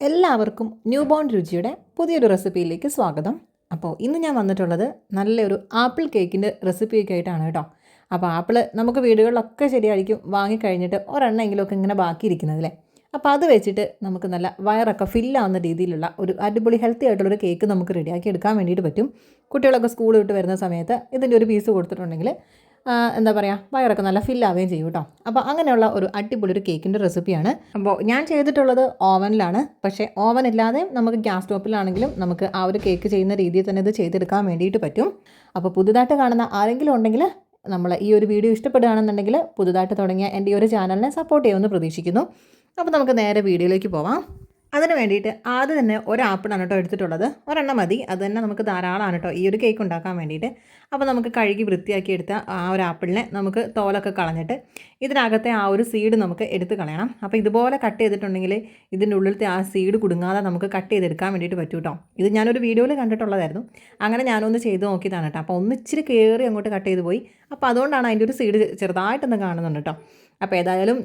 എല്ലാവർക്കും new born രുചിയുടെ പുതിയൊരു റെസിപ്പിയിലേക്ക് സ്വാഗതം. അപ്പോൾ ഇന്ന് ഞാൻ വന്നിട്ടുള്ളത് നല്ലൊരു ആപ്പിൾ കേക്കിന്റെ റെസിപ്പിയൊക്കെ ആയിട്ടാണ് കേട്ടോ. അപ്പോൾ ആപ്പിൾ നമുക്ക് വീടുകളിലൊക്കെ ശരിയായിരിക്കും വാങ്ങിക്കഴിഞ്ഞിട്ട് ഒരെണ്ണമെങ്കിലുമൊക്കെ ഇങ്ങനെ ബാക്കി ഇരിക്കുന്നതല്ലേ അപ്പോൾ അത് വെച്ചിട്ട് നമുക്ക് നല്ല വയറൊക്കെ ഫില്ലാവുന്ന രീതിയിലുള്ള ഒരു അടിപൊളി ഹെൽത്തി ആയിട്ടുള്ളൊരു കേക്ക് നമുക്ക് റെഡിയാക്കി എടുക്കാൻ വേണ്ടിയിട്ട് പറ്റും. കുട്ടികളൊക്കെ സ്കൂൾ വിട്ട് വരുന്ന സമയത്ത് ഇതിന്റെ ഒരു പീസ് കൊടുത്തിട്ടുണ്ടെങ്കിൽ എന്താ പറയുക വയറൊക്കെ നല്ല ഫില്ലാവുകയും ചെയ്യും കേട്ടോ. അപ്പോൾ അങ്ങനെയുള്ള ഒരു അടിപൊളി ഒരു കേക്കിന്റെ റെസിപ്പിയാണ് അപ്പോൾ ഞാൻ ചെയ്തിട്ടുള്ളത് ഓവനിലാണ് പക്ഷേ ഓവൻ ഇല്ലാതെ നമുക്ക് ഗ്യാസ് സ്റ്റോപ്പിലാണെങ്കിലും നമുക്ക് ആ ഒരു കേക്ക് ചെയ്യുന്ന രീതിയിൽ തന്നെ ഇത് ചെയ്തെടുക്കാൻ വേണ്ടിയിട്ട് പറ്റും. അപ്പോൾ പുതുതായിട്ട് കാണുന്ന ആരെങ്കിലും ഉണ്ടെങ്കിൽ നമ്മൾ ഈ ഒരു വീഡിയോ ഇഷ്ടപ്പെടുകയാണെന്നുണ്ടെങ്കിൽ പുതുതായിട്ട് തുടങ്ങിയ എന്റെ ഈ ഒരു ചാനലിനെ സപ്പോർട്ട് ചെയ്യുമെന്ന് പ്രതീക്ഷിക്കുന്നു. അപ്പോൾ നമുക്ക് നേരെ വീഡിയോയിലേക്ക് പോവാം. അതിന് വേണ്ടിയിട്ട് ആദ്യം തന്നെ ഒരു ആപ്പിളാണ് കേട്ടോ എടുത്തിട്ടുള്ളത്. ഒരെണ്ണം മതി. അത് തന്നെ നമുക്ക് ധാരാളമാണ് കേട്ടോ ഈ ഒരു കേക്ക് ഉണ്ടാക്കാൻ വേണ്ടിയിട്ട്. അപ്പോൾ നമുക്ക് കഴുകി വൃത്തിയാക്കി എടുത്ത ആ ഒരു ആപ്പിളിനെ നമുക്ക് തോലൊക്കെ കളഞ്ഞിട്ട് ഇതിനകത്തെ ആ ഒരു സീഡ് നമുക്ക് എടുത്ത് കളയണം. അപ്പോൾ ഇതുപോലെ കട്ട് ചെയ്തിട്ടുണ്ടെങ്കിൽ ഇതിന്റെ ഉള്ളിലത്തെ ആ സീഡ് കുടുങ്ങാതെ നമുക്ക് കട്ട് ചെയ്തെടുക്കാൻ വേണ്ടിയിട്ട് പറ്റും കേട്ടോ. ഇത് ഞാനൊരു വീഡിയോയിൽ കണ്ടിട്ടുള്ളതായിരുന്നു. അങ്ങനെ ഞാനൊന്ന് ചെയ്ത് നോക്കിയതാണ് കേട്ടോ. അപ്പോൾ ഒന്ന് ഇച്ചിരി കയറി അങ്ങോട്ട് കട്ട് ചെയ്ത് പോയി. അപ്പോൾ അതുകൊണ്ടാണ് അതിന്റെ ഒരു സീഡ് ചെറുതായിട്ടൊന്ന് കാണുന്നുണ്ട് കേട്ടോ. അപ്പോൾ ഏതായാലും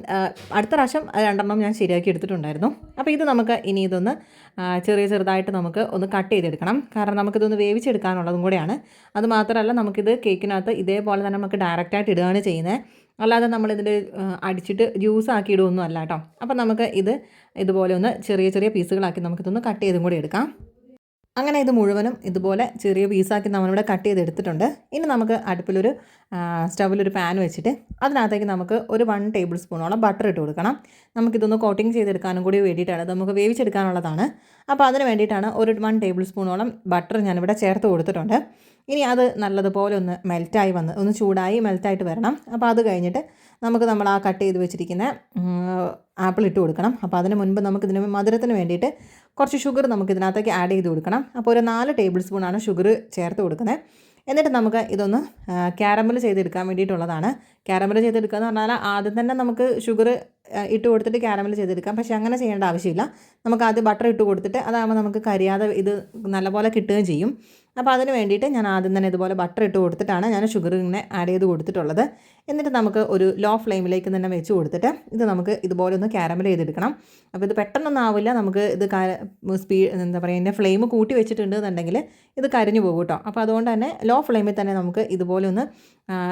അടുത്ത പ്രാവശ്യം രണ്ടെണ്ണം ഞാൻ ശരിയാക്കി എടുത്തിട്ടുണ്ടായിരുന്നു. അപ്പോൾ ഇത് നമുക്ക് ഇനി ഇതൊന്ന് ചെറിയ ചെറുതായിട്ട് നമുക്ക് ഒന്ന് കട്ട് ചെയ്തെടുക്കണം. കാരണം നമുക്കിതൊന്ന് വേവിച്ചെടുക്കാനുള്ളതും കൂടെയാണ്. അതുമാത്രമല്ല നമുക്കിത് കേക്കിനകത്ത് ഇതേപോലെ തന്നെ നമുക്ക് ഡയറക്റ്റായിട്ട് ഇടുകയാണ് ചെയ്യുന്നത് അല്ലാതെ നമ്മളിതിൽ അടിച്ചിട്ട് ജ്യൂസ് ആക്കി ഇടുകയൊന്നും അല്ല കേട്ടോ. അപ്പോൾ നമുക്ക് ഇത് ഇതുപോലെ ഒന്ന് ചെറിയ ചെറിയ പീസുകളാക്കി നമുക്കിതൊന്ന് കട്ട് ചെയ്തും കൂടി എടുക്കാം. അങ്ങനെ ഇത് മുഴുവനും ഇതുപോലെ ചെറിയ പീസാക്കി നമ്മളിവിടെ കട്ട് ചെയ്ത് എടുത്തിട്ടുണ്ട്. ഇനി നമുക്ക് അടുപ്പിലൊരു സ്റ്റവിലൊരു പാൻ വെച്ചിട്ട് അതിനകത്തേക്ക് നമുക്ക് ഒരു വൺ ടേബിൾ സ്പൂണോളം ബട്ടർ ഇട്ട് കൊടുക്കണം. നമുക്കിതൊന്ന് കോട്ടിങ് ചെയ്തെടുക്കാനും കൂടി വേണ്ടിയിട്ടാണ്. നമുക്ക് വേവിച്ചെടുക്കാനുള്ളതാണ്. അപ്പോൾ അതിന് വേണ്ടിയിട്ടാണ് ഒരു വൺ ടേബിൾ സ്പൂണോളം ബട്ടർ ഞാനിവിടെ ചേർത്ത് കൊടുത്തിട്ടുണ്ട്. ഇനി അത് നല്ലതുപോലെ ഒന്ന് മെൽറ്റായി വന്ന് ഒന്ന് ചൂടായി മെൽറ്റായിട്ട് വരണം. അപ്പോൾ അത് കഴിഞ്ഞിട്ട് നമുക്ക് നമ്മൾ ആ കട്ട് ചെയ്ത് വെച്ചിരിക്കുന്ന ആപ്പിൾ ഇട്ട് കൊടുക്കണം. അപ്പോൾ അതിന് മുൻപ് നമുക്ക് ഇതിന് മധുരത്തിന് വേണ്ടിയിട്ട് കുറച്ച് ഷുഗർ നമുക്ക് ഇതിനകത്തേക്ക് ആഡ് ചെയ്ത് കൊടുക്കണം. അപ്പോൾ ഒരു നാല് ടേബിൾ സ്പൂണാണ് ഷുഗർ ചേർത്ത് കൊടുക്കുന്നത് എന്നിട്ട് നമുക്ക് ഇതൊന്ന് ക്യാരമൽ ചെയ്തെടുക്കാൻ വേണ്ടിയിട്ടുള്ളതാണ്. ക്യാരമൽ ചെയ്തെടുക്കുക എന്ന് പറഞ്ഞാൽ ആദ്യം തന്നെ നമുക്ക് ഷുഗർ ഇട്ട് കൊടുത്തിട്ട് ക്യാരമൽ ചെയ്തെടുക്കാം. പക്ഷേ അങ്ങനെ ചെയ്യേണ്ട ആവശ്യമില്ല. നമുക്ക് ആദ്യം ബട്ടർ ഇട്ട് കൊടുത്തിട്ട് അതാകുമ്പോൾ നമുക്ക് കരിയാതെ ഇത് നല്ലപോലെ കിട്ടുകയും ചെയ്യും. അപ്പോൾ അതിന് വേണ്ടിയിട്ട് ഞാൻ ആദ്യം തന്നെ ഇതുപോലെ ബട്ടർ ഇട്ട് കൊടുത്തിട്ടാണ് ഞാൻ ഷുഗർ ഇങ്ങനെ ആഡ് ചെയ്ത് കൊടുത്തിട്ടുള്ളത്. എന്നിട്ട് നമുക്ക് ഒരു ലോ ഫ്ലെയിമിലേക്ക് തന്നെ വെച്ച് കൊടുത്തിട്ട് ഇത് നമുക്ക് ഇതുപോലെ ഒന്ന് ക്യാരമൽ ചെയ്തെടുക്കണം. അപ്പോൾ ഇത് പെട്ടെന്നൊന്നും ആവില്ല. നമുക്ക് ഇത് സ്പീ എന്താ പറയുക ഇതിന്റെ ഫ്ലെയിം കൂട്ടി വെച്ചിട്ടുണ്ട് എന്നുണ്ടെങ്കിൽ ഇത് കരിഞ്ഞു പോകും കേട്ടോ. അപ്പോൾ അതുകൊണ്ട് തന്നെ ലോ ഫ്ലെയിമിൽ തന്നെ നമുക്ക് ഇതുപോലെ ഒന്ന്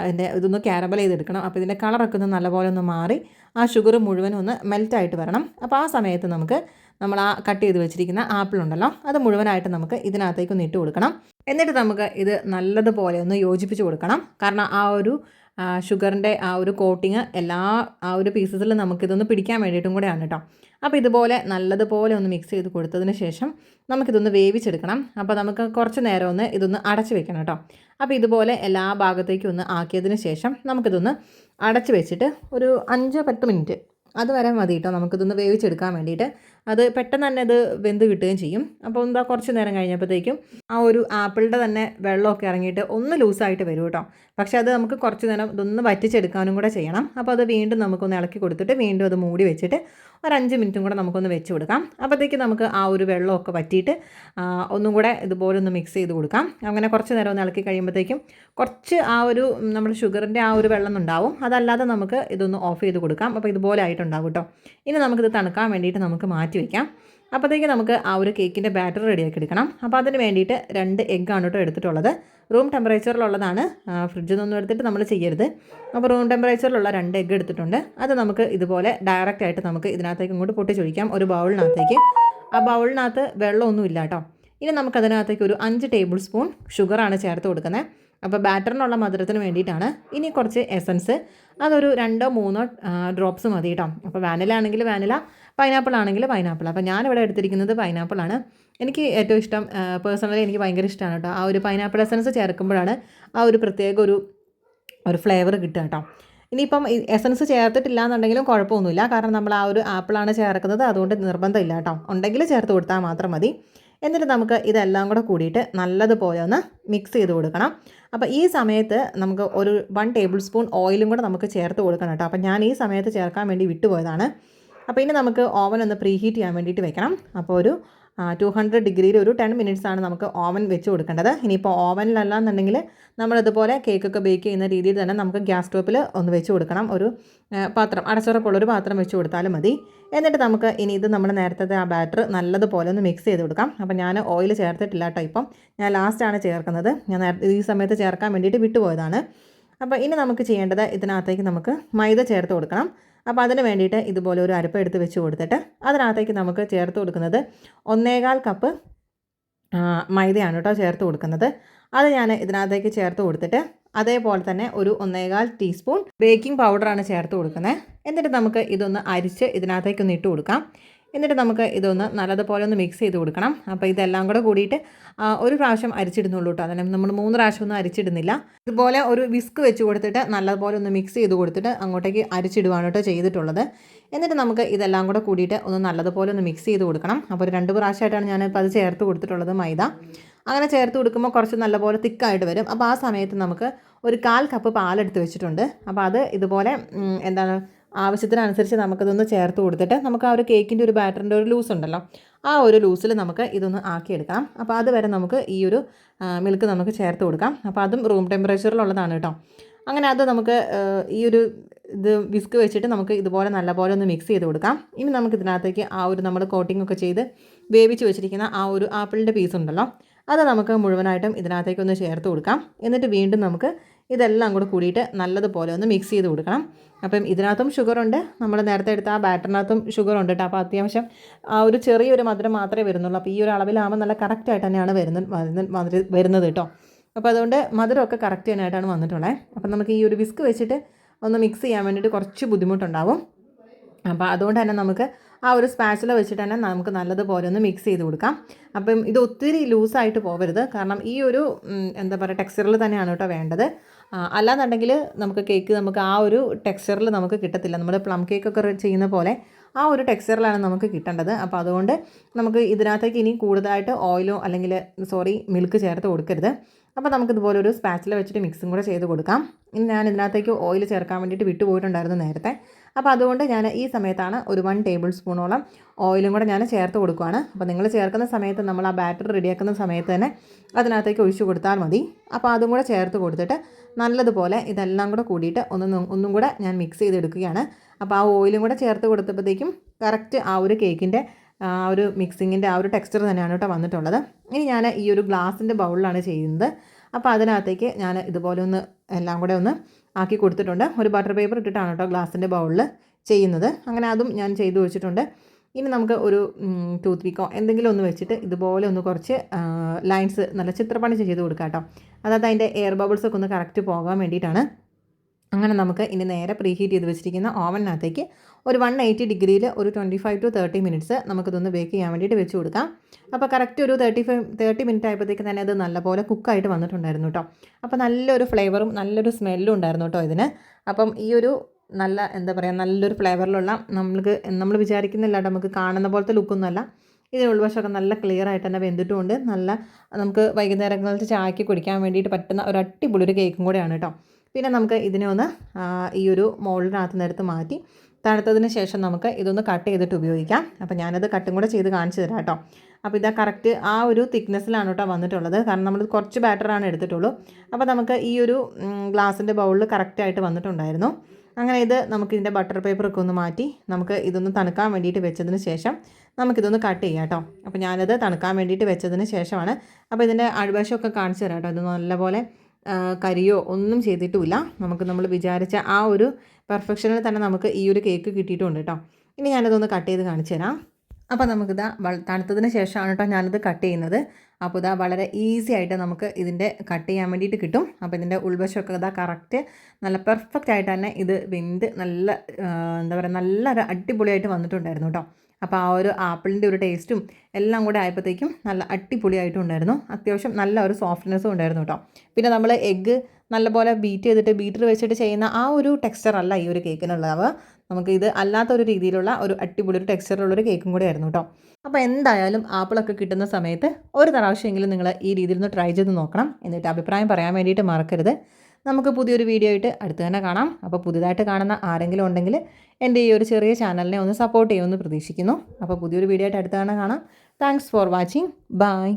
ഇതിന്റെ ഇതൊന്ന് ക്യാരമൽ ചെയ്തെടുക്കണം. അപ്പോൾ ഇതിന്റെ കളറൊക്കെ ഒന്ന് നല്ലപോലെ ഒന്ന് മാറി. ആ ഷുഗർ മുഴുവനും ഒന്ന് മെൽറ്റായിട്ട് വരണം. അപ്പോൾ ആ സമയത്ത് നമുക്ക് നമ്മൾ ആ കട്ട് ചെയ്ത് വെച്ചിരിക്കുന്ന ആപ്പിൾ ഉണ്ടല്ലോ അത് മുഴുവനായിട്ട് നമുക്ക് ഇതിനകത്തേക്ക് ഒന്ന് ഇട്ട് കൊടുക്കണം. എന്നിട്ട് നമുക്ക് ഇത് നല്ലതുപോലെ ഒന്ന് യോജിപ്പിച്ച് കൊടുക്കണം. കാരണം ആ ഒരു ഷുഗറിന്റെ ആ ഒരു കോട്ടിങ് എല്ലാ ആ ഒരു പീസസിലും നമുക്കിതൊന്ന് പിടിക്കാൻ വേണ്ടിയിട്ടും കൂടെയാണ് കേട്ടോ. അപ്പോൾ ഇതുപോലെ നല്ലതുപോലെ ഒന്ന് മിക്സ് ചെയ്ത് കൊടുത്തതിന് ശേഷം നമുക്കിതൊന്ന് വേവിച്ചെടുക്കണം. അപ്പോൾ നമുക്ക് കുറച്ച് നേരം ഒന്ന് ഇതൊന്ന് അടച്ച് വെക്കണം കേട്ടോ. അപ്പോൾ ഇതുപോലെ എല്ലാ ഭാഗത്തേക്കും ഒന്ന് ആക്കിയതിന് ശേഷം നമുക്കിതൊന്ന് അടച്ച് വെച്ചിട്ട് ഒരു അഞ്ച് പത്ത് മിനിറ്റ് അതുവരെ മതി കേട്ടോ. നമുക്കിതൊന്ന് വേവിച്ചെടുക്കാൻ വേണ്ടിയിട്ട് അത് പെട്ടെന്ന് തന്നെ അത് വെന്ത് കിട്ടുകയും ചെയ്യും. അപ്പോൾ എന്താ കുറച്ച് നേരം കഴിഞ്ഞപ്പോഴത്തേക്കും ആ ഒരു ആപ്പിളിന്റെ തന്നെ വെള്ളമൊക്കെ ഇറങ്ങിയിട്ട് ഒന്ന് ലൂസായിട്ട് വരും കേട്ടോ. പക്ഷേ അത് നമുക്ക് കുറച്ച് നേരം ഇതൊന്ന് വറ്റിച്ചെടുക്കാനും കൂടെ ചെയ്യണം. അപ്പോൾ അത് വീണ്ടും നമുക്കൊന്ന് ഇളക്കി കൊടുത്തിട്ട് വീണ്ടും അത് മൂടി വെച്ചിട്ട് ഒരു അഞ്ച് മിനിറ്റും കൂടെ നമുക്കൊന്ന് വെച്ച് കൊടുക്കാം. അപ്പോഴത്തേക്ക് നമുക്ക് ആ ഒരു വെള്ളമൊക്കെ വറ്റിയിട്ട് ഒന്നും കൂടെ ഇതുപോലെ ഒന്ന് മിക്സ് ചെയ്ത് കൊടുക്കാം. അങ്ങനെ കുറച്ച് നേരം ഒന്ന് ഇളക്കി കഴിയുമ്പോഴത്തേക്കും കുറച്ച് ആ ഒരു നമ്മൾ ഷുഗറിന്റെ ആ ഒരു വെള്ളം ഉണ്ടാവും. അതല്ലാതെ നമുക്ക് ഇതൊന്ന് ഓഫ് ചെയ്ത് കൊടുക്കാം. അപ്പോൾ ഇതുപോലെ ആയിട്ടുണ്ടാവും കേട്ടോ. ഇനി നമുക്കിത് തണുക്കാൻ വേണ്ടിയിട്ട് നമുക്ക് മാറ്റി വയ്ക്കാം അപ്പോഴത്തേക്ക് നമുക്ക് ആ ഒരു കേക്കിന്റെ ബാറ്റർ റെഡിയാക്കി എടുക്കണം. അപ്പോൾ അതിന് വേണ്ടിയിട്ട് രണ്ട് എഗ്ഗാണ് കേട്ടോ എടുത്തിട്ടുള്ളത്. റൂം ടെമ്പറേച്ചറിലുള്ളതാണ് ഫ്രിഡ്ജിൽ നിന്നും എടുത്തിട്ട് നമ്മൾ ചെയ്യരുത്. അപ്പോൾ റൂം ടെമ്പറേച്ചറിലുള്ള രണ്ട് എഗ്ഗ് എടുത്തിട്ടുണ്ട്. അത് നമുക്ക് ഇതുപോലെ ഡയറക്റ്റ് ആയിട്ട് നമുക്ക് ഇതിനകത്തേക്ക് ഇങ്ങോട്ട് പൊട്ടിച്ചൊഴിക്കാം ഒരു ബൗളിനകത്തേക്ക്. ആ ബൗളിനകത്ത് വെള്ളമൊന്നും ഇല്ല കേട്ടോ. ഇനി നമുക്കതിനകത്തേക്ക് ഒരു അഞ്ച് ടേബിൾ സ്പൂൺ ഷുഗറാണ് ചേർത്ത് കൊടുക്കുന്നത്. അപ്പോൾ ബാറ്ററിനുള്ള മധുരത്തിന് വേണ്ടിയിട്ടാണ് ഇനി കുറച്ച് എസൻസ്. അതൊരു രണ്ടോ മൂന്നോ ഡ്രോപ്സ് മതി കേട്ടോ. അപ്പോൾ വാനില ആണെങ്കിൽ വാനില പൈനാപ്പിൾ ആണെങ്കിൽ പൈനാപ്പിൾ അപ്പോൾ ഞാനിവിടെ എടുത്തിരിക്കുന്നത് പൈനാപ്പിളാണ് എനിക്ക് ഏറ്റവും ഇഷ്ടം പേഴ്സണലി എനിക്ക് ഭയങ്കര ഇഷ്ടമാണ് കേട്ടോ. ആ ഒരു പൈനാപ്പിൾ എസൻസ് ചേർക്കുമ്പോഴാണ് ആ ഒരു പ്രത്യേക ഒരു ഒരു ഫ്ലേവർ കിട്ടുക കേട്ടോ. ഇനിയിപ്പം എസൻസ് ചേർത്തിട്ടില്ല എന്നുണ്ടെങ്കിലും കുഴപ്പമൊന്നുമില്ല. കാരണം നമ്മൾ ആ ഒരു ആപ്പിളാണ് ചേർക്കുന്നത്. അതുകൊണ്ട് നിർബന്ധമില്ല കേട്ടോ. ഉണ്ടെങ്കിൽ ചേർത്ത് കൊടുത്താൽ മാത്രം മതി. എന്നിട്ട് നമുക്ക് ഇതെല്ലാം കൂടെ കൂടിയിട്ട് നല്ലതുപോലെ ഒന്ന് മിക്സ് ചെയ്ത് കൊടുക്കണം. അപ്പോൾ ഈ സമയത്ത് നമുക്ക് ഒരു വൺ ടേബിൾ സ്പൂൺ ഓയിലും കൂടെ നമുക്ക് ചേർത്ത് കൊടുക്കണം കേട്ടോ. അപ്പോൾ ഞാൻ ഈ സമയത്ത് ചേർക്കാൻ വേണ്ടി വിട്ടുപോയതാണ്. അപ്പോൾ ഇനി നമുക്ക് ഓവൻ ഒന്ന് പ്രീഹീറ്റ് ചെയ്യാൻ വേണ്ടിയിട്ട് വെക്കണം. അപ്പോൾ ഒരു ടു ഹൺഡ്രഡ് ഡിഗ്രിയിൽ ഒരു ടെൻ മിനിറ്റ്സ് ആണ് നമുക്ക് ഓവൻ വെച്ച് കൊടുക്കേണ്ടത്. ഇനിയിപ്പോൾ ഓവനിലല്ല എന്നുണ്ടെങ്കിൽ നമ്മളിതുപോലെ കേക്കൊക്കെ ബേക്ക് ചെയ്യുന്ന രീതിയിൽ തന്നെ നമുക്ക് ഗ്യാസ് സ്റ്റോപ്പിൽ ഒന്ന് വെച്ച് കൊടുക്കണം. ഒരു പാത്രം അടച്ചുറപ്പുള്ളൊരു പാത്രം വെച്ച് കൊടുത്താലും മതി. എന്നിട്ട് നമുക്ക് ഇനി ഇത് നമ്മൾ നേരത്തെ ആ ബാറ്റർ നല്ലതുപോലെ ഒന്ന് മിക്സ് ചെയ്ത് കൊടുക്കാം. അപ്പം ഞാൻ ഓയിൽ ചേർത്തിട്ടില്ല കേട്ടോ ഇപ്പം. ഞാൻ ലാസ്റ്റാണ് ചേർക്കുന്നത്. ഞാൻ ഈ സമയത്ത് ചേർക്കാൻ വേണ്ടിയിട്ട് വിട്ടുപോയതാണ്. അപ്പോൾ ഇനി നമുക്ക് ചെയ്യേണ്ടത് ഇതിനകത്തേക്ക് നമുക്ക് മൈദ ചേർത്ത് കൊടുക്കണം. അപ്പോൾ അതിന് വേണ്ടിയിട്ട് ഇതുപോലെ ഒരു അരപ്പ് എടുത്ത് വെച്ച് കൊടുത്തിട്ട് അതിനകത്തേക്ക് നമുക്ക് ചേർത്ത് കൊടുക്കുന്നത് ഒന്നേകാൽ കപ്പ് മൈദയാണ് കേട്ടോ ചേർത്ത് കൊടുക്കുന്നത്. അത് ഞാൻ ഇതിനകത്തേക്ക് ചേർത്ത് കൊടുത്തിട്ട് അതേപോലെ തന്നെ ഒരു ഒന്നേകാൽ ടീസ്പൂൺ ബേക്കിംഗ് പൗഡറാണ് ചേർത്ത് കൊടുക്കുന്നത്. എന്നിട്ട് നമുക്ക് ഇതൊന്ന് അരിച്ച് ഇതിനകത്തേക്കൊന്ന് ഇട്ട് കൊടുക്കാം. എന്നിട്ട് നമുക്ക് ഇതൊന്ന് നല്ലതുപോലെ ഒന്ന് മിക്സ് ചെയ്ത് കൊടുക്കണം. അപ്പോൾ ഇതെല്ലാം കൂടെ കൂടിയിട്ട് ഒരു പ്രാവശ്യം അരിച്ചിടുന്നുള്ളൂ കേട്ടോ അതിന് നമ്മൾ മൂന്ന് പ്രാവശ്യം ഒന്നും അരിച്ചിടുന്നില്ല. ഇതുപോലെ ഒരു വിസ്ക് വെച്ച് കൊടുത്തിട്ട് നല്ലതുപോലെ ഒന്ന് മിക്സ് ചെയ്ത് കൊടുത്തിട്ട് അങ്ങോട്ടേക്ക് അരിച്ചിടുവാണ് കേട്ടോ ചെയ്തിട്ടുള്ളത്. എന്നിട്ട് നമുക്ക് ഇതെല്ലാം കൂടെ കൂടിയിട്ട് ഒന്ന് നല്ലതുപോലെ ഒന്ന് മിക്സ് ചെയ്ത് കൊടുക്കണം. അപ്പോൾ ഒരു രണ്ട് പ്രാവശ്യമായിട്ടാണ് ഞാനിപ്പോൾ അത് ചേർത്ത് കൊടുത്തിട്ടുള്ളത് മൈദ. അങ്ങനെ ചേർത്ത് കൊടുക്കുമ്പോൾ കുറച്ച് നല്ലപോലെ തിക്കായിട്ട് വരും. അപ്പോൾ ആ സമയത്ത് നമുക്ക് ഒരു കാൽ കപ്പ് പാലെടുത്ത് വെച്ചിട്ടുണ്ട്. അപ്പോൾ അത് ഇതുപോലെ എന്താണ് ആവശ്യത്തിനനുസരിച്ച് നമുക്കിതൊന്ന് ചേർത്ത് കൊടുത്തിട്ട് നമുക്ക് ആ ഒരു കേക്കിന്റെ ഒരു ബാറ്ററിന്റെ ഒരു ലൂസ് ഉണ്ടല്ലോ ആ ഒരു ലൂസിൽ നമുക്ക് ഇതൊന്ന് ആക്കിയെടുക്കാം. അപ്പോൾ അതുവരെ നമുക്ക് ഈ ഒരു മിൽക്ക് നമുക്ക് ചേർത്ത് കൊടുക്കാം. അപ്പോൾ അതും റൂം ടെമ്പറേച്ചറിലുള്ളതാണ് കേട്ടോ. അങ്ങനെ അത് നമുക്ക് ഈ ഒരു ഇത് വിസ്ക് വെച്ചിട്ട് നമുക്ക് ഇതുപോലെ നല്ലപോലെ ഒന്ന് മിക്സ് ചെയ്ത് കൊടുക്കാം. ഇനി നമുക്ക് ഇതിനകത്തേക്ക് ആ ഒരു നമ്മൾ കോട്ടിംഗ് ഒക്കെ ചെയ്ത് വേവിച്ച് വെച്ചിരിക്കുന്ന ആ ഒരു ആപ്പിളിന്റെ പീസ് ഉണ്ടല്ലോ അത് നമുക്ക് മുഴുവനായിട്ടും ഇതിനകത്തേക്ക് ഒന്ന് ചേർത്ത് കൊടുക്കാം. എന്നിട്ട് വീണ്ടും നമുക്ക് ഇതെല്ലാം കൂടെ കൂടിയിട്ട് നല്ലതുപോലെ ഒന്ന് മിക്സ് ചെയ്ത് കൊടുക്കണം. അപ്പം ഇതിനകത്തും ഷുഗറുണ്ട് നമ്മൾ നേരത്തെ എടുത്ത ആ ബാറ്ററിനകത്തും ഷുഗർ ഉണ്ട് കേട്ടോ. അപ്പോൾ അത്യാവശ്യം ആ ഒരു ചെറിയൊരു മധുരം മാത്രമേ വരുന്നുള്ളൂ. അപ്പോൾ ഈ ഒരു അളവിലാകുമ്പോൾ നല്ല കറക്റ്റായിട്ട് തന്നെയാണ് വരുന്നത് വരുന്നത് കേട്ടോ. അപ്പോൾ അതുകൊണ്ട് മധുരമൊക്കെ കറക്റ്റ് തന്നെയായിട്ടാണ് വന്നിട്ടുള്ളത് അപ്പം നമുക്ക് ഈ ഒരു വിസ്ക് വെച്ചിട്ട് ഒന്ന് മിക്സ് ചെയ്യാൻ വേണ്ടിയിട്ട് കുറച്ച് ബുദ്ധിമുട്ടുണ്ടാവും. അപ്പോൾ അതുകൊണ്ട് തന്നെ നമുക്ക് ആ ഒരു സ്പാച്ചില വെച്ചിട്ട് തന്നെ നമുക്ക് നല്ലതുപോലെ ഒന്ന് മിക്സ് ചെയ്ത് കൊടുക്കാം. അപ്പം ഇത് ഒത്തിരി ലൂസായിട്ട് പോകരുത് കാരണം ഈ ഒരു എന്താ പറയുക ടെക്സ്ചറിൽ തന്നെയാണ് കേട്ടോ വേണ്ടത്. അല്ലാന്നുണ്ടെങ്കിൽ നമുക്ക് കേക്ക് നമുക്ക് ആ ഒരു ടെക്സ്ചറിൽ നമുക്ക് കിട്ടത്തില്ല. നമ്മൾ പ്ലം കേക്കൊക്കെ ചെയ്യുന്ന പോലെ ആ ഒരു ടെക്സ്ചറിലാണ് നമുക്ക് കിട്ടേണ്ടത്. അപ്പോൾ അതുകൊണ്ട് നമുക്ക് ഇതിനകത്തേക്ക് ഇനി കൂടുതലായിട്ട് ഓയിലോ അല്ലെങ്കിൽ സോറി മിൽക്ക് ചേർത്ത് കൊടുക്കരുത്. അപ്പോൾ നമുക്ക് ഇതുപോലെ ഒരു സ്പാച്ചില വെച്ചിട്ട് മിക്സും കൂടെ ചെയ്ത് കൊടുക്കാം. ഇനി ഞാൻ ഇതിനകത്തേക്ക് ഓയിൽ ചേർക്കാൻ വേണ്ടിയിട്ട് വിട്ടുപോയിട്ടുണ്ടായിരുന്നു നേരത്തെ. അപ്പോൾ അതുകൊണ്ട് ഞാൻ ഈ സമയത്താണ് ഒരു വൺ ടേബിൾ സ്പൂണോളം ഓയിലും കൂടെ ഞാൻ ചേർത്ത് കൊടുക്കുകയാണ് അപ്പോൾ നിങ്ങൾ ചേർക്കുന്ന സമയത്ത് നമ്മൾ ആ ബാറ്റർ റെഡിയാക്കുന്ന സമയത്ത് തന്നെ അതിനകത്തേക്ക് ഒഴിച്ചു കൊടുത്താൽ മതി. അപ്പോൾ അതും കൂടെ ചേർത്ത് കൊടുത്തിട്ട് നല്ലതുപോലെ ഇതെല്ലാം കൂടെ കൂടിയിട്ട് ഒന്ന് ഒന്നും കൂടെ ഞാൻ മിക്സ് ചെയ്തെടുക്കുകയാണ്. അപ്പോൾ ആ ഓയിലും കൂടെ ചേർത്ത് കൊടുത്തപ്പോഴത്തേക്കും കറക്റ്റ് ആ ഒരു കേക്കിന്റെ ആ ഒരു മിക്സിങ്ങിന്റെ ആ ഒരു ടെക്സ്ചർ തന്നെയാണ് കേട്ടോ വന്നിട്ടുള്ളത്. ഇനി ഞാൻ ഈ ഒരു ഗ്ലാസിന്റെ ബൗളിലാണ് ചെയ്യുന്നത്. അപ്പോൾ അതിനകത്തേക്ക് ഞാൻ ഇതുപോലെ ഒന്ന് എല്ലാം കൂടെ ഒന്ന് ആക്കി കൊടുത്തിട്ടുണ്ട്. ഒരു ബട്ടർ പേപ്പർ ഇട്ടിട്ടാണ് കേട്ടോ ഗ്ലാസിന്റെ ബൗളിൽ ചെയ്യുന്നത്. അങ്ങനെ അതും ഞാൻ ചെയ്തു വെച്ചിട്ടുണ്ട്. ഇനി നമുക്ക് ഒരു ടൂത്ത് പീക്കോ എന്തെങ്കിലും ഒന്ന് വെച്ചിട്ട് ഇതുപോലെ ഒന്ന് കുറച്ച് ലൈൻസ് നല്ല ചിത്രപ്പണി ചെയ്ത് കൊടുക്കാം കേട്ടോ. അതായത് അതിന്റെ എയർ ബബിൾസൊക്കെ ഒന്ന് കറക്റ്റ് പോകാൻ വേണ്ടിയിട്ടാണ്. അങ്ങനെ നമുക്ക് ഇനി നേരെ പ്രീഹീറ്റ് ചെയ്ത് വെച്ചിരിക്കുന്ന ഓവനകത്തേക്ക് ഒരു വൺ എയ്റ്റി ഡിഗ്രിയിൽ ഒരു twenty five to thirty minutes നമുക്കിതൊന്ന് ബേക്ക് ചെയ്യാൻ വേണ്ടിയിട്ട് വെച്ച് കൊടുക്കാം. അപ്പോൾ കറക്റ്റ് ഒരു തേർട്ടി ഫൈവ് തേർട്ടി മിനിറ്റ് ആയപ്പോഴത്തേക്ക് തന്നെ അത് നല്ലപോലെ കുക്കായിട്ട് വന്നിട്ടുണ്ടായിരുന്നു കേട്ടോ അപ്പോൾ നല്ലൊരു ഫ്ലേവറും നല്ലൊരു സ്മെല്ലും ഉണ്ടായിരുന്നു കേട്ടോ ഇതിന്. അപ്പം ഈ ഒരു നല്ല എന്താ പറയുക നല്ലൊരു ഫ്ലേവറിലുള്ള നമ്മൾക്ക് നമ്മൾ വിചാരിക്കുന്നില്ല നമുക്ക് കാണുന്ന പോലത്തെ ലുക്കൊന്നുമല്ല ഇതിന് ഉൾവശമൊക്കെ നല്ല ക്ലിയർ ആയിട്ട് തന്നെ വെന്തിട്ടുമുണ്ട് നല്ല നമുക്ക് വൈകുന്നേരങ്ങളിൽ ചായക്ക് കുടിക്കാൻ വേണ്ടിയിട്ട് പറ്റുന്ന ഒരു അടിപൊളി ഒരു കേക്കും കൂടെയാണ് കേട്ടോ പിന്നെ നമുക്ക് ഇതിനെ ഒന്ന് ഈ ഒരു മോളിനകത്ത് നിന്ന് എടുത്ത് മാറ്റി തണുത്തതിന് ശേഷം നമുക്ക് ഇതൊന്ന് കട്ട് ചെയ്തിട്ട് ഉപയോഗിക്കാം. അപ്പോൾ ഞാനത് കട്ടും കൂടെ ചെയ്ത് കാണിച്ചു തരാം കേട്ടോ. അപ്പോൾ ഇതാ കറക്റ്റ് ആ ഒരു തിക്നെസ്സിലാണ് കേട്ടോ വന്നിട്ടുള്ളത്. കാരണം നമ്മൾ കുറച്ച് ബാറ്ററാണ് എടുത്തിട്ടുള്ളൂ. അപ്പോൾ നമുക്ക് ഈ ഒരു ഗ്ലാസിന്റെ ബൗളിൽ കറക്റ്റായിട്ട് വന്നിട്ടുണ്ടായിരുന്നു. അങ്ങനെ ഇത് നമുക്ക് ഇതിന്റെ ബട്ടർ പേപ്പറൊക്കെ ഒന്ന് മാറ്റി നമുക്ക് ഇതൊന്ന് തണുക്കാൻ വേണ്ടിയിട്ട് വെച്ചതിന് ശേഷം നമുക്കിതൊന്ന് കട്ട് ചെയ്യാം കേട്ടോ. അപ്പോൾ ഞാനത് തണുക്കാൻ വേണ്ടിയിട്ട് വെച്ചതിന് ശേഷമാണ്. അപ്പോൾ ഇതിന്റെ അഴിവശമൊക്കെ കാണിച്ചു തരാം കേട്ടോ. ഇത് നല്ലപോലെ കരിയോ ഒന്നും ചെയ്തിട്ടുമില്ല. നമുക്ക് നമ്മൾ വിചാരിച്ച ആ ഒരു പെർഫെക്ഷനിൽ തന്നെ നമുക്ക് ഈ ഒരു കേക്ക് കിട്ടിയിട്ടുണ്ട് കേട്ടോ ഇനി ഞാനതൊന്ന് കട്ട് ചെയ്ത് കാണിച്ചു തരാം. അപ്പോൾ നമുക്കിതാ തണുത്തതിന് ശേഷമാണ് കേട്ടോ ഞാനിത് കട്ട് ചെയ്യുന്നത്. അപ്പോൾ ഇതാ വളരെ ഈസി ആയിട്ട് നമുക്ക് ഇതിന്റെ കട്ട് ചെയ്യാൻ വേണ്ടിയിട്ട് കിട്ടും. അപ്പോൾ ഇതിന്റെ ഉൾവശമൊക്കെ ഇതാ കറക്റ്റ് നല്ല പെർഫെക്റ്റ് ആയിട്ട് തന്നെ ഇത് വെന്ത് നല്ല എന്താ പറയുക നല്ലൊരു അടിപൊളിയായിട്ട് വന്നിട്ടുണ്ടായിരുന്നു കേട്ടോ അപ്പോൾ ആ ഒരു ആപ്പിളിന്റെ ഒരു ടേസ്റ്റും എല്ലാം കൂടെ ആയപ്പോഴത്തേക്കും നല്ല അടിപൊളിയായിട്ടും ഉണ്ടായിരുന്നു അത്യാവശ്യം നല്ല ഒരു സോഫ്റ്റ്നെസ്സും ഉണ്ടായിരുന്നു കേട്ടോ. പിന്നെ നമ്മൾ എഗ്ഗ് നല്ലപോലെ ബീറ്റ് ചെയ്തിട്ട് ബീറ്റർ വെച്ചിട്ട് ചെയ്യുന്ന ആ ഒരു ടെക്സ്ചർ അല്ല ഈ ഒരു കേക്കിനുള്ളത് നമുക്ക് ഇത് അല്ലാത്ത ഒരു രീതിയിലുള്ള ഒരു അടിപൊളി ഒരു ടെക്സ്ചറുള്ള ഒരു കേക്കും കൂടെ ആയിരുന്നു കേട്ടോ. അപ്പോൾ എന്തായാലും ആപ്പിളൊക്കെ കിട്ടുന്ന സമയത്ത് ഒരു പ്രാവശ്യമെങ്കിലും നിങ്ങൾ ഈ രീതിയിൽ ഒന്ന് ട്രൈ ചെയ്ത് നോക്കണം. എന്നിട്ട് അഭിപ്രായം പറയാൻ വേണ്ടിയിട്ട് മറക്കരുത്. നമുക്ക് പുതിയൊരു വീഡിയോ ആയിട്ട് അടുത്ത് തന്നെ കാണാം. അപ്പോൾ പുതിയതായിട്ട് കാണുന്ന ആരെങ്കിലും ഉണ്ടെങ്കിൽ എന്റെ ഈ ഒരു ചെറിയ ചാനലിനെ ഒന്ന് സപ്പോർട്ട് ചെയ്യുമെന്ന് പ്രതീക്ഷിക്കുന്നു. അപ്പോൾ പുതിയൊരു വീഡിയോ ആയിട്ട് അടുത്ത കാണാം. Thanks for watching bye